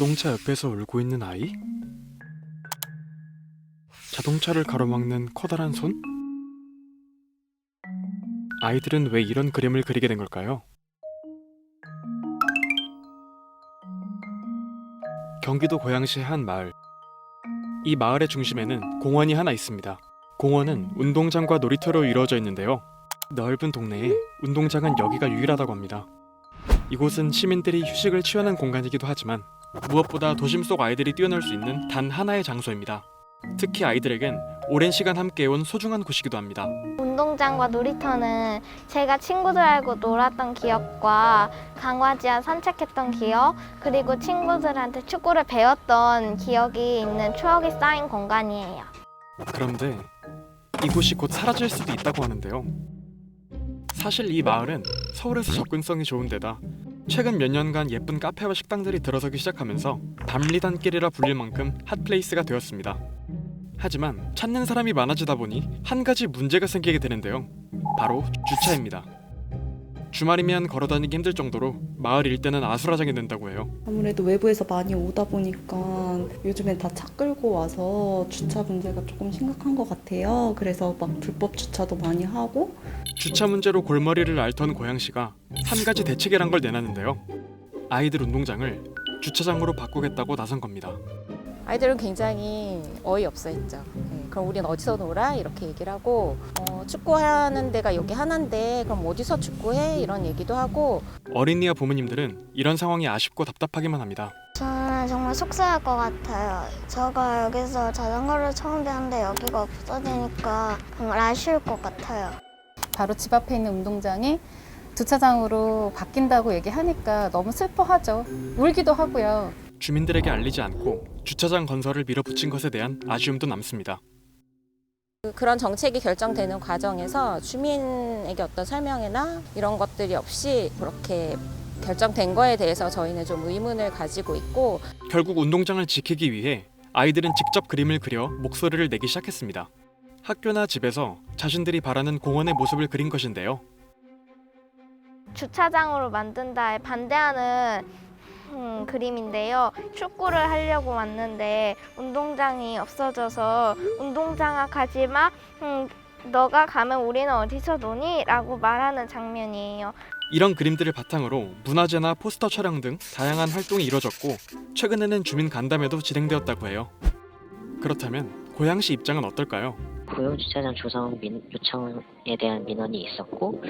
자동차 옆에서 울고 있는 아이? 자동차를 가로막는 커다란 손? 아이들은 왜 이런 그림을 그리게 된 걸까요? 경기도 고양시의 한 마을. 이 마을의 중심에는 공원이 하나 있습니다. 공원은 운동장과 놀이터로 이루어져 있는데요. 넓은 동네에 운동장은 여기가 유일하다고 합니다. 이곳은 시민들이 휴식을 취하는 공간이기도 하지만 무엇보다 도심 속 아이들이 뛰어놀 수 있는 단 하나의 장소입니다. 특히 아이들에겐 오랜 시간 함께해온 소중한 곳이기도 합니다. 운동장과 놀이터는 제가 친구들하고 놀았던 기억과 강화지와 산책했던 기억, 그리고 친구들한테 축구를 배웠던 기억이 있는 추억이 쌓인 공간이에요. 그런데 이곳이 곧 사라질 수도 있다고 하는데요. 사실 이 마을은 서울에서 접근성이 좋은 데다 최근 몇 년간 예쁜 카페와 식당들이 들어서기 시작하면서 밤리단길이라 불릴 만큼 핫플레이스가 되었습니다. 하지만 찾는 사람이 많아지다 보니 한 가지 문제가 생기게 되는데요. 바로 주차입니다. 주말이면 걸어다니기 힘들 정도로 마을 일대는 아수라장이 된다고 해요. 아무래도 외부에서 많이 오다 보니까 요즘엔 다 차 끌고 와서 주차 문제가 조금 심각한 것 같아요. 그래서 막 불법 주차도 많이 하고 주차 문제로 골머리를 앓던 고양시가 한 가지 대책이란 걸 내놨는데요. 아이들 운동장을 주차장으로 바꾸겠다고 나선 겁니다. 아이들은 굉장히 어이없어 했죠. 네, 그럼 우린 어디서 놀아? 이렇게 얘기를 하고 어, 축구하는 데가 여기 하나인데 그럼 어디서 축구해? 이런 얘기도 하고 어린이와 부모님들은 이런 상황이 아쉽고 답답하기만 합니다. 저는 정말 속상할 것 같아요. 제가 여기서 자전거를 처음 배웠는데 여기가 없어지니까 정말 아쉬울 것 같아요. 바로 집 앞에 있는 운동장이 주차장으로 바뀐다고 얘기하니까 너무 슬퍼하죠. 울기도 하고요. 주민들에게 알리지 않고 주차장 건설을 밀어붙인 것에 대한 아쉬움도 남습니다. 그- 그런 정책이 결정되는 과정에서 주민에게 어떤 설명이나 이런 것들이 없이 그렇게 결정된 거에 대해서 저희는 좀 의문을 가지고 있고 결국 운동장을 지키기 위해 아이들은 직접 그림을 그려 목소리를 내기 시작했습니다. 학교나 집에서 자신들이 바라는 공원의 모습을 그린 것인데요. 주차장으로 만든다에 반대하는 음, 그림인데요. 축구를 하려고 왔는데 운동장이 없어져서 운동장아 가지 마. 음, 너가 가면 우리는 어디서 노니? 라고 말하는 장면이에요. 이런 그림들을 바탕으로 문화제나 포스터 촬영 등 다양한 활동이 이뤄졌고 최근에는 주민 간담회도 진행되었다고 해요. 그렇다면 고양시 입장은 어떨까요? 고용주차장 조성 민- 요청에 대한 민원이 있었고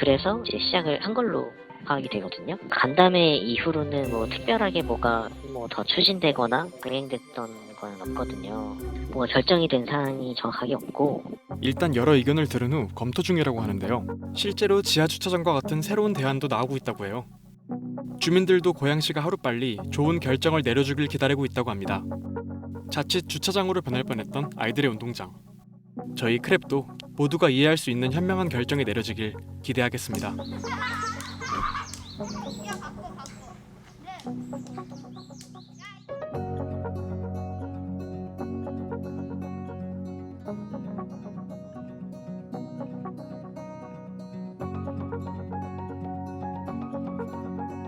그래서 이제 시작을 한 걸로 파악이 되거든요. 간담회 이후로는 뭐 특별하게 뭐가 뭐 더 추진되거나 진행됐던 건 없거든요. 뭐 결정이 된 사항이 정확하게 없고 일단 여러 의견을 들은 후 검토 중이라고 하는데요. 실제로 지하 주차장과 같은 새로운 대안도 나오고 있다고 해요. 주민들도 고양시가 하루빨리 좋은 결정을 내려주길 기다리고 있다고 합니다. 자칫 주차장으로 변할 뻔했던 아이들의 운동장. 저희 크랩도 모두가 이해할 수 있는 현명한 결정이 내려지길 기대하겠습니다. 야 바꿔 바꿔. 네.